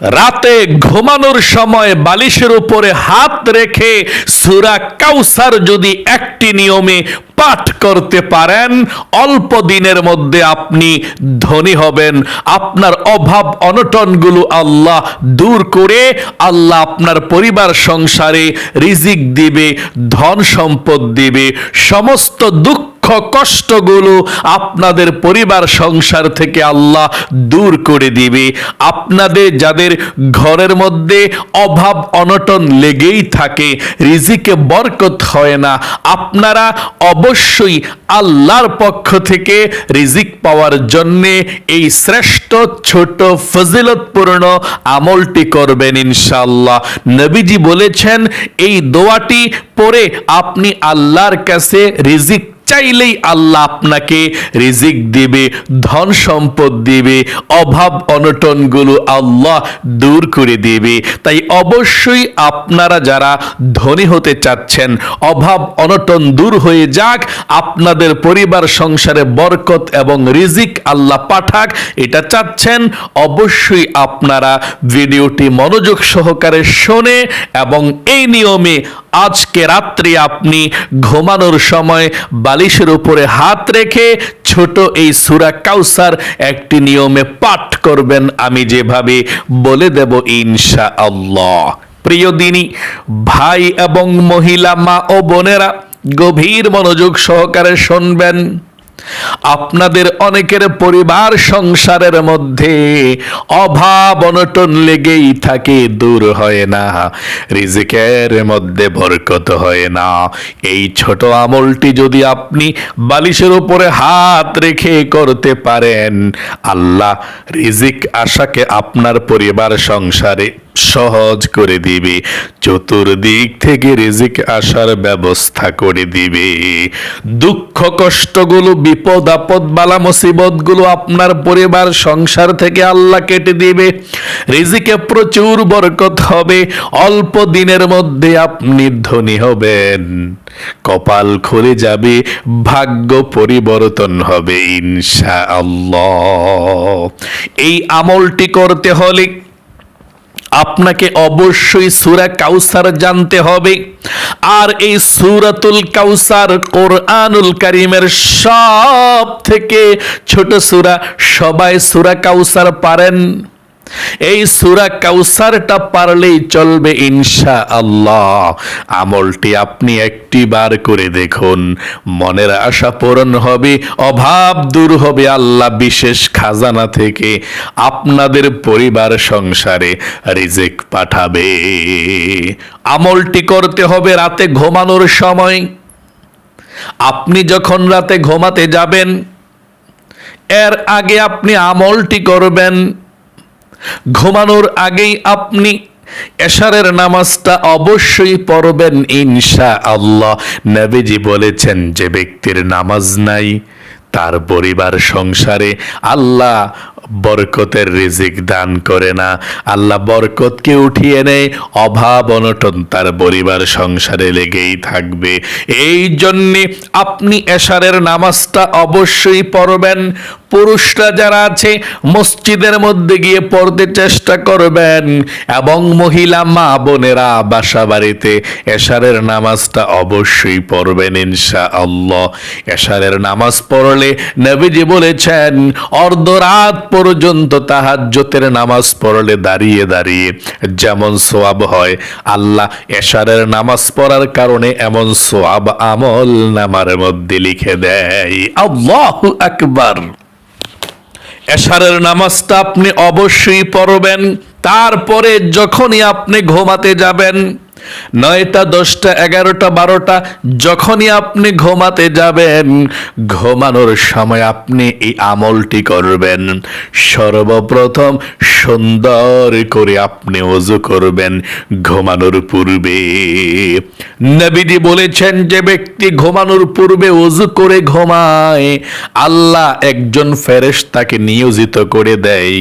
রাতে ঘুমানোর সময় বালিশের উপরে হাত রেখে সুরা কাউসার যদি একটি নিয়মে পাঠ করতে পারেন, অল্প দিনের মধ্যে আপনি ধনী হবেন। আপনার অভাব অনটনগুলো আল্লাহ দূর করে, আল্লাহ আপনার পরিবার সংসারে রিজিক দিবে, ধন সম্পদ দিবে, সমস্ত দুঃখ কষ্টগুলো আপনাদের পরিবার সংসার থেকে আল্লাহ দূর করে দিবে। আপনাদের যাদের ঘরের মধ্যে অভাব অনটন লেগেই থাকে, রিজিকে বরকত হয় না, আপনারা অবশ্যই আল্লাহর পক্ষ থেকে রিজিক পাওয়ার জন্যে এই শ্রেষ্ঠ ছোট ফজিলতপূর্ণ আমলটি করবেন ইনশাআল্লাহ। নবীজি বলেছেন, এই দোয়াটি পরে আপনি আল্লাহর কাছে রিজিক চাইলেই আল্লাহ আপনাকে রিজিক দিবে, ধন সম্পদ দিবে, অভাব অনটনগুলো আল্লাহ দূর করে দিবে। তাই অবশ্যই আপনারা যারা ধনী হতে চাচ্ছেন, অভাব অনটন দূর হয়ে যাক, আপনাদের পরিবার, সংসারে বরকত এবং রিজিক আল্লাহ পাঠাক, এটা চাচ্ছেন। অবশ্যই আপনারা ভিডিওটি মনোযোগ সহকারে শোনে এবং এই নিয়মে আজকে রাত্রি আপনি ঘুমানোর সময় বালিশের উপরে হাত রেখে ছোট এই সুরা কাউসার একটি নিয়মে পাঠ করবেন। আমি যেভাবে বলে দেব ইনশা আল্লাহ প্রিয় দিনী, ভাই এবং মহিলা, মা ও বোনেরা, গভীর মনোযোগ সহকারে শুনবেন। আপনাদের অনেকের পরিবার সংসারের মধ্যে অভাব অনটন লেগেই থাকে, দূর হয় না। রিজিকের মধ্যে বরকত হয় না। এই ছোট আমলটি যদি আপনি বালিশের উপরে হাত রেখে করতে পারেন, আল্লাহ রিজিক আশাকে আপনার পরিবার সংসারে সহজ করে দিবে। চতুর্দিক থেকে রিজিক আসার ব্যবস্থা করে দিবে। দুঃখ, কষ্টগুলো, বিপদ, আপদ, বালা মুসিবতগুলো আপনার পরিবার, সংসার থেকে আল্লাহ কেটে দিবে। রিজিকে প্রচুর বরকত হবে। অল্প দিনের মধ্যে আপনি ধনী হবেন। কপাল খুলে যাবে, ভাগ্য পরিবর্তন হবে ইনশা আল্লাহ এই আমলটি করতে হলে আপনাকে অবশ্যই সুরা কাউসার জানতে হবে। আর এই সুরাতুল কাউসার কোরআনুল কারিমের সব থেকে ছোট সুরা, সবাই সুরা কাউসার পারেন। এই সুরা কাউসারটা পারলেই চলবে ইনশা আল্লাহ আমলটি আপনি একটি বার করে দেখুন। মনের আশা পূরণ হবে, অভাব দূর হবে আল্লাহ বিশেষ খাজানা থেকে। আপনাদের পরিবার সংসারে রিজেক পাঠাবে। আমলটি করতে হবে রাতে ঘুমানোর সময়। আপনি যখন রাতে ঘুমাতে যাবেন, এর আগে আপনি আমলটি করবেন। ঘুমানোর আগেই আপনি এশারের নামাজটা অবশ্যই পড়বেন ইনশা আল্লাহ নবীজি বলেছেন, যে ব্যক্তির নামাজ নাই, তার পরিবার সংসারে আল্লাহ বরকতের রিজিক দান করে না। আল্লাহ বরকতকে উঠিয়ে নেয়, অভাব অনটন তার পরিবার সংসারে লেগেই থাকবে। এই জন্যে আপনি এশারের নামাজটা অবশ্যই পড়বেন পুরুষরা যারা আছে, মসজিদের মধ্যে গিয়ে পড়তে চেষ্টা করবেন এবং মহিলা মা বোনেরা বাসা বাড়িতে এশারের নামাজটা অবশ্যই পড়বেন ইনশা আল্লাহ এশারের নামাজ পড়লে নবীজি বলেছেন, অর্ধরাত পর্যন্ত তাহাজ্জতের নামাজ পড়লে দাঁড়িয়ে দাঁড়িয়ে যেমন সোয়াব হয়, আল্লাহ এশারের নামাজ পড়ার কারণে এমন সোয়াব আমল নামার মধ্যে লিখে দেয়। আল্লাহু আকবার। এশারের নামাজটা আপনি অবশ্যই পড়বেন। তারপরে যখনই আপনি ঘুমাতে যাবেন নয়টা, দশটা, এগারোটা, বারোটা, যখনই আপনি ঘুমাতে যাবেন, ঘুমানোর সময় আপনি এই আমলটি করবেন। সর্বপ্রথম সুন্দর করে আপনি অজু করবেন ঘুমানোর পূর্বে। নবীজি বলেছেন, যে ব্যক্তি ঘুমানোর পূর্বে অজু করে ঘুমায়, আল্লাহ একজন ফেরেশতাকে নিয়োজিত করে দেয়।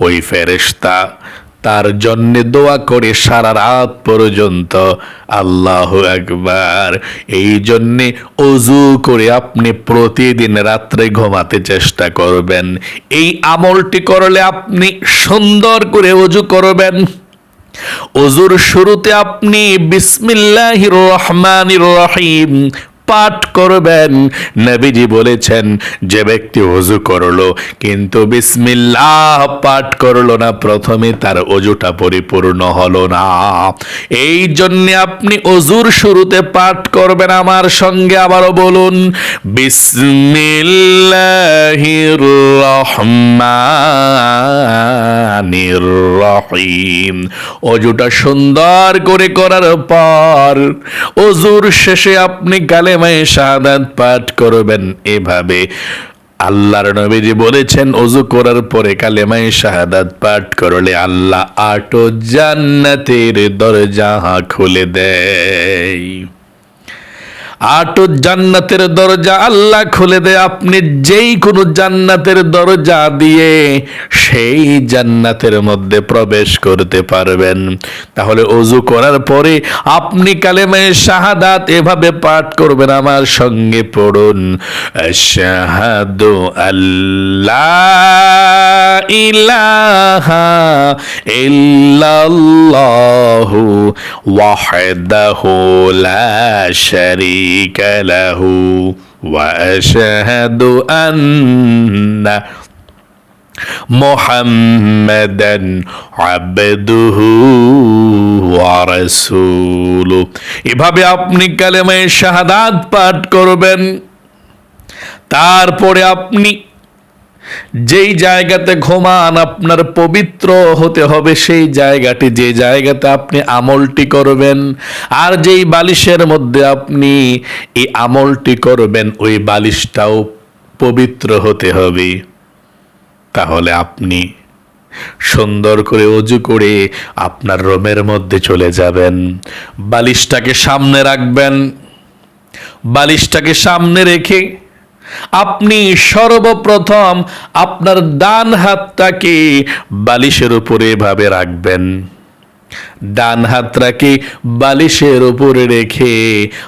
ওই ফেরেশতা তার জন্য দোয়া করে সারা রাত পর্যন্ত। আল্লাহ একবার এই জন্যে অজু করে আপনি প্রতিদিন রাত্রে ঘুমাতে চেষ্টা করবেন। এই আমলটি করলে আপনি সুন্দর করে অজু করবেন। অজুর শুরুতে আপনি বিসমিল্লাহির রহমানির রহিম পাঠ করবেন। নবীজি বলেছেন, যে ব্যক্তি অজু করল, কিন্তু বিসমিল্লাহ পাঠ করল না, প্রথমে তার অজুটা পরিপূর্ণ হলো না। এই জন্য আপনি অজুর শুরুতে পাঠ করবেন আমার সঙ্গে, আবারও বলুন রহিম অজুটা সুন্দর করে করার পর, অজুর শেষে আপনি কালেমায় শাহাদাত পাঠ করবেন এভাবে। আল্লাহর নবীজি বলেছেন অজু করার পরে কালেমায় শাহাদাত পাঠ করলে আল্লাহ আটো জান্নাতের দরজা খুলে দেয়। আটো জান্নাতের দরজা আল্লাহ খুলে দেয় আপনি যেই কোনো জান্নাতের দরজা দিয়ে সেই জান্নাতের মধ্যে প্রবেশ করতে পারবেন। তাহলে অজু করার পরে আপনি কালেমায় শাহাদাত এভাবে পাঠ করবেন, আমার সঙ্গে পড়ুন। শাহাদু আল্লাহ ইলাহা ইল্লাল্লাহু ওয়াহদাহু লা শারীকা লাহু واشهد ان محمدا عبده ورسوله এভাবে আপনি কালেমায়ে শাহাদাত পাঠ করবেন তারপরে আপনি যেই জায়গাতে ঘুমান আপনার পবিত্র হতে হবে, সেই জায়গাটি, যে জায়গাতে আপনি আমলটি করবেন, আর যেই বালিশের মধ্যে আপনি এই আমলটি করবেন, ওই বালিশটাও পবিত্র হতে হবে। তাহলে আপনি সুন্দর করে অজু করে আপনার রোমের মধ্যে চলে যাবেন। বালিশটাকে সামনে রাখবেন। বালিশটাকে সামনে রেখে আপনি সর্বপ্রথম আপনার ডান হাতটাকে বালিশের উপরে এভাবে রাখবেন। ডান হাতটাকে বালিশের উপরে রেখে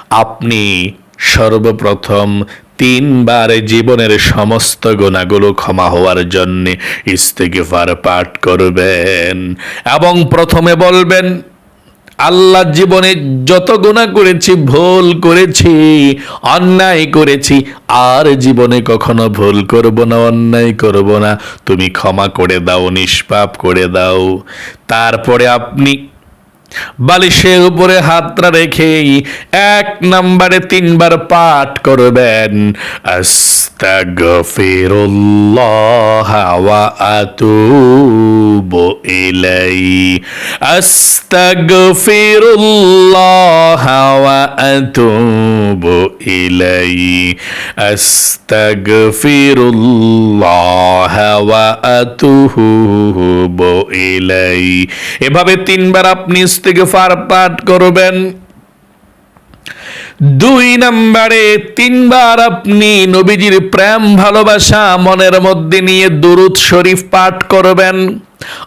আপনি সর্বপ্রথম তিনবার জীবনের সমস্ত গুণাগুলো ক্ষমা হওয়ার জন্য ইস্তেগফার পাঠ করবেন এবং প্রথমে বলবেন আল্লাহ জীবনে যত গুণা করেছি, ভুল করেছি, অন্যায় করেছি, আর জীবনে কখনো ভুল করব না, অন্যায় করব না। তুমি ক্ষমা করে দাও, নিষ্পাপ করে দাও। তারপরে আপনি বালিশের উপরে হাতটা রেখেই এক নম্বরে তিনবার পাঠ করবেন। আস্তাগফিরুল্লাহ ওয়া আতুবু ইলাই আস্তাগফিরুল্লাহ ওয়া আতুবু ইলাই আস্তাগফিরুল্লাহ ওয়া আতুবু ইলাই এভাবে তিনবার আপনি ইস্তেগফার পাঠ করবেন। দুই নম্বরে তিনবার আপনি নবীজির প্রেম, ভালোবাসা, মনের মধ্যে নিয়ে দুরুদ শরীফ পাঠ করবেন।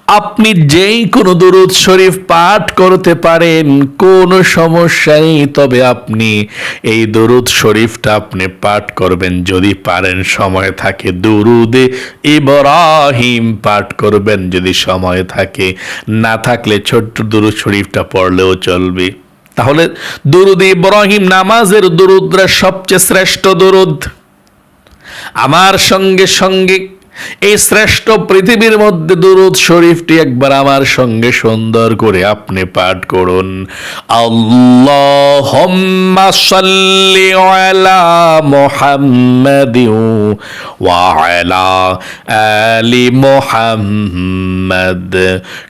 আপনি যেই কোনো দুরুদ শরীফ পাঠ করতে পারেন, কোনো সমস্যা নেই। তবে আপনি এই দুরুদ শরীফটা আপনি পাঠ করবেন। যদি পারেন, সময় থাকে দুরুদে ইব্রাহিম পাঠ করবেন। যদি সময় থাকে, না থাকলে ছোট্ট দুরুদ শরীফটা পড়লেও চলবে। তাহলে দুরুদ ইব্রাহিম নামাজের দুরুদরা সবচেয়ে শ্রেষ্ঠ দুরুদ। আমার সঙ্গে সঙ্গে এই শ্রেষ্ঠ পৃথিবীর মধ্যে দুরুদ শরীফটি একবার আমার সঙ্গে সুন্দর করে আপনি পাঠ করুন। আল্লাহুম্মা সাল্লি আলা মুহাম্মাদ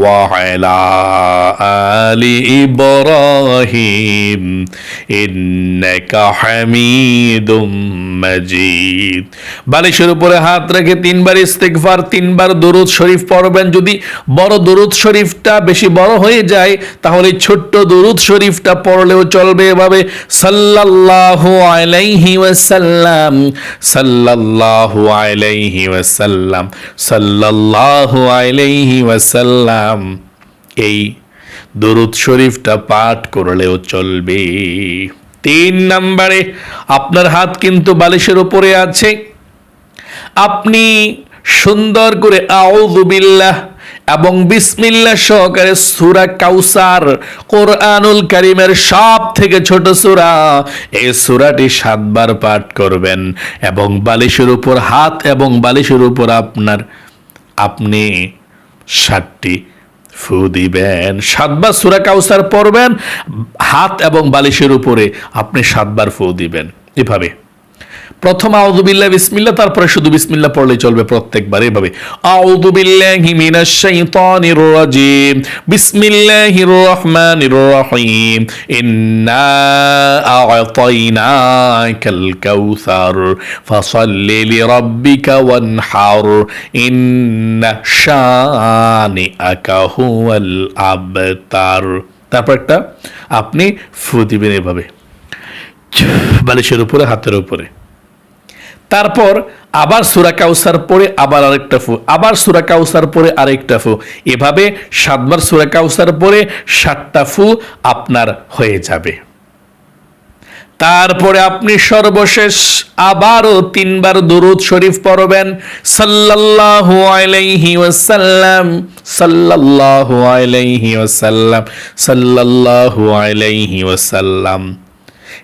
وعلى آل إبراهيم إنك حميد مجيد বালিশের উপরে হাত রেখে তিনবার ইস্তেগফার তিনবার দরুদ শরীফ পড়বেন যদি বড় দরুদ শরীফটা বেশি বড় হয়ে যায় তাহলে ছোট্ট দরুদ শরীফটা পড়লেও চলবে এভাবে সাল্লাল্লাহু আলাইহি ওয়াসাল্লাম সাল্লাল্লাহু আলাইহি ওয়াসাল্লাম সাল্লাল্লাহু আলাইহি ওয়াসাল্লাম, এই দরুদ শরীফটা পাঠ করলেও চলবে। তিন নম্বরে, আপনার হাত কিন্তু বালিশের উপরে আছে। আপনি সুন্দর করে আউযুবিল্লাহ এবং বিসমিল্লাহ সহকারে সূরা কাউসার, কোরআনুল কারীমের সব থেকে ছোট সূরা, এই সূরাটি সাতবার পাঠ করবেন এবং বালিশের উপর, হাত এবং বালিশের উপর আপনার আপনি ষাটটি ফু দিবেন, সাতবার সুরা কাউসার পরবেন হাত এবং বালিশের উপরে আপনি সাতবার ফু দিবেন। এভাবে। প্রথম আউযুবিল্লাহ বিসমিল্লাহ, তারপরে শুধু বিসমিল্লাহ পড়লেই চলবে প্রত্যেকবার এভাবে। আউযুবিল্লাহি মিনাশ শাইতানির রাজিম। বিসমিল্লাহির রহমানির রহিম। ইন্না আ'তাইনাকাল কাউসার। ফাসাল্লি লিরাব্বিকা ওয়ানহার। ইন্না শানিআকা হুয়াল আবতার। তারপর একটা, আপনি ফু দিবেন এভাবে। বালিশের উপরে, হাতের উপরে। তারপর আবার সুরা কাউসার পরে আবার আরেকটা ফু, আবার সুরা কাউসার পরে আরেকটা ফু। এভাবে সাতবার সুরা কাউসার পরে সাতটা ফু আপনার হয়ে যাবে। তারপরে আপনি সর্বশেষ আবারও তিনবার দুরুদ শরীফ পড়বেন। সাল্লাল্লাহু আলাইহি ওয়াসাল্লাম, সাল্লাল্লাহু আলাইহি ওয়াসাল্লাম, সাল্লাল্লাহু আলাইহি ওয়াসাল্লাম।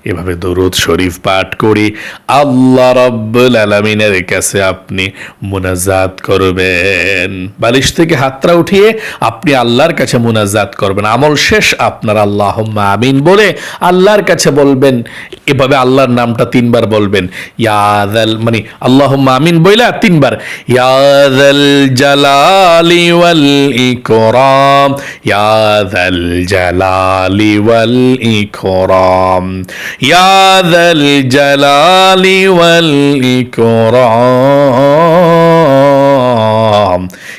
এভাবে দরুদ শরীফ পাঠ করে। আল্লাহ রব্বুল আলমিনের কাছে আপনি মুনাজাত করবেন। বালিশ থেকে হাতটা উঠিয়ে আপনি আল্লাহর কাছে মুনাজাত করবেন। আমল শেষ, আপনার আল্লাহ আমিন বলে আল্লাহর কাছে বলবেন। এভাবে আল্লাহর নামটা তিনবার বলবেন। ইয়াদাল মানে আল্লাহ আমিন বইলা তিনবার। ইয়াদাল জালালি ওয়াল ইকরাম। ইয়াদাল জালালি ওয়াল ইকরাম। يا ذا الجلال والإكرام.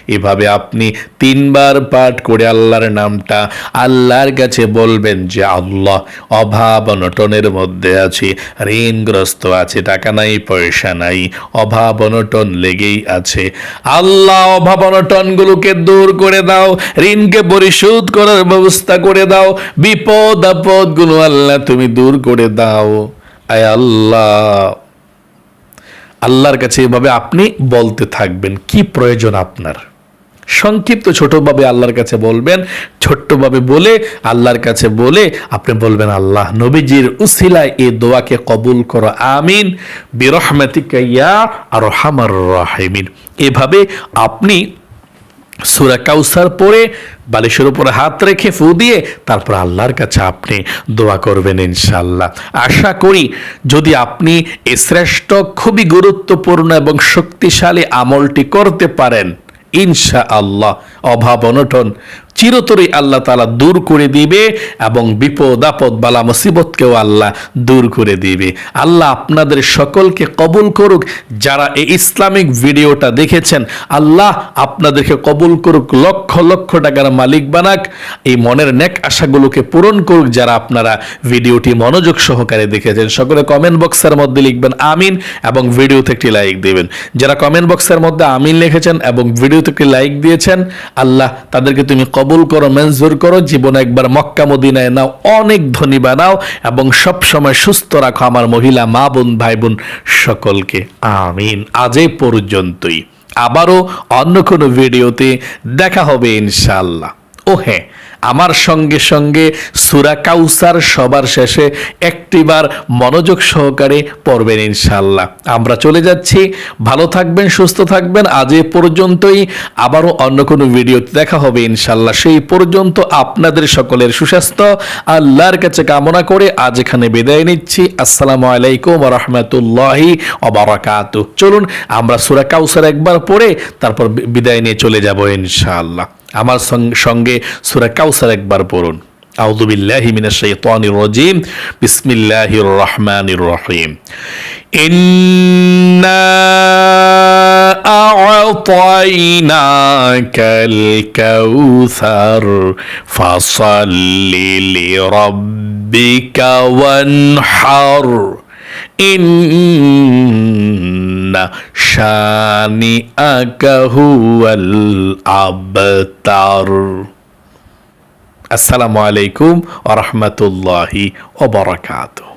এভাবে আপনি তিনবার পাঠ করে আল্লাহর নামটা আল্লাহর কাছে বলবেন যে আল্লাহ অভাব অনটনের মধ্যে আছি, ঋণগ্রস্ত আছে, টাকা নাই, পয়সা নাই, অভাব অনটন লেগেই আছে। আল্লাহ অভাব অনটনগুলোকে দূর করে দাও, ঋণকে পরিশোধ করার ব্যবস্থা করে দাও, বিপদ আপদগুলো আল্লাহ তুমি দূর করে দাও। আয় আল্লাহ। আল্লাহর কাছে এভাবে আপনি বলতে থাকবেন, কি প্রয়োজন আপনার? সংক্ষিপ্ত ছোটভাবে আল্লাহর কাছে বলবেন, ছোট্টভাবে বলে আল্লাহর কাছে বলে আপনি বলবেন, আল্লাহ, নবীজির উসিলায় এই দোয়াকে কবুল করো, আমিন। বিরহমাতিকা ইয়া আর হামার রাহিমিন। এভাবে আপনি সুরা কাউসার পরে বালিশের উপরে হাত রেখে ফু দিয়ে তারপর আল্লাহর কাছে আপনি দোয়া করবেন ইনশাল্লাহ আশা করি যদি আপনি এ শ্রেষ্ঠ, খুবই গুরুত্বপূর্ণ এবং শক্তিশালী আমলটি করতে পারেন ইনশা আল্লাহ অভাব অনটন। চিরতরই আল্লাহ তালা দূর করে দিবে এবং বিপদ, আপদ, বালা, মুসিবতকেও আল্লাহ দূর করে দিবে। আল্লাহ আপনাদের সকলকে কবুল করুক। যারা এই ইসলামিক ভিডিওটা দেখেছেন, আল্লাহ আপনাদেরকে কবুল করুক, লক্ষ লক্ষ টাকার মালিক বানাক। এই মনের নেক আশাগুলোকে পূরণ করুক যারা আপনারা ভিডিওটি মনোযোগ সহকারে দেখেছেন। সকলে কমেন্ট বক্সের মধ্যে লিখবেন আমিন এবং ভিডিওতে একটি লাইক দেবেন। যারা কমেন্ট বক্সের মধ্যে আমিন লিখেছেন এবং ভিডিওতে একটি লাইক দিয়েছেন, আল্লাহ তাদেরকে তুমি কবুল করো, মঞ্জুর করো, জীবন একবার মক্কা মদিনায় নাও, অনেক ধনী বানাও এবং সব সময় সুস্থ রাখো আমার মহিলা, মা বোন, ভাই বোন সকলকে। আমিন। আজ পর্যন্তই। আবারও অন্য কোনো ভিডিওতে দেখা হবে ইনশাল্লাহ ও হ্যাঁ আমার সঙ্গে সঙ্গে সুরা কাউসার সবার শেষে একটিবার মনোযোগ সহকারে পড়বেন ইনশাল্লাহ আমরা চলে যাচ্ছি। ভালো থাকবেন, সুস্থ থাকবেন। আজ এ পর্যন্তই। আবারও অন্য কোনো ভিডিওতে দেখা হবে ইনশাল্লাহ সেই পর্যন্ত আপনাদের সকলের সুস্বাস্থ্য। আল্লাহর কাছে কামনা করে আজ এখানে বিদায় নিচ্ছি। আসসালামু আলাইকুম রহমতুল্লাহি অবরাকাত চলুন, আমরা সুরা কাউসার একবার পড়ে তারপর বিদায় নিয়ে চলে যাব ইনশাআল্লাহ। আমার সঙ্গে সুরা কাউসার একবার পড়ুন। আউযু বিল্লাহি মিনাশ শাইতানির রাজিম। বিসমিল্লাহির রহমানির রহিম। ইন্না আ'তাইনাকাল কাউসার ফাসাল্লি লিরাব্বিকা ওয়ানহার। ইন্না শানি আকাহুয়াল আবতার আসসালামু আলাইকুম ওরহমতুল্লাহি ওবরাকাতুহ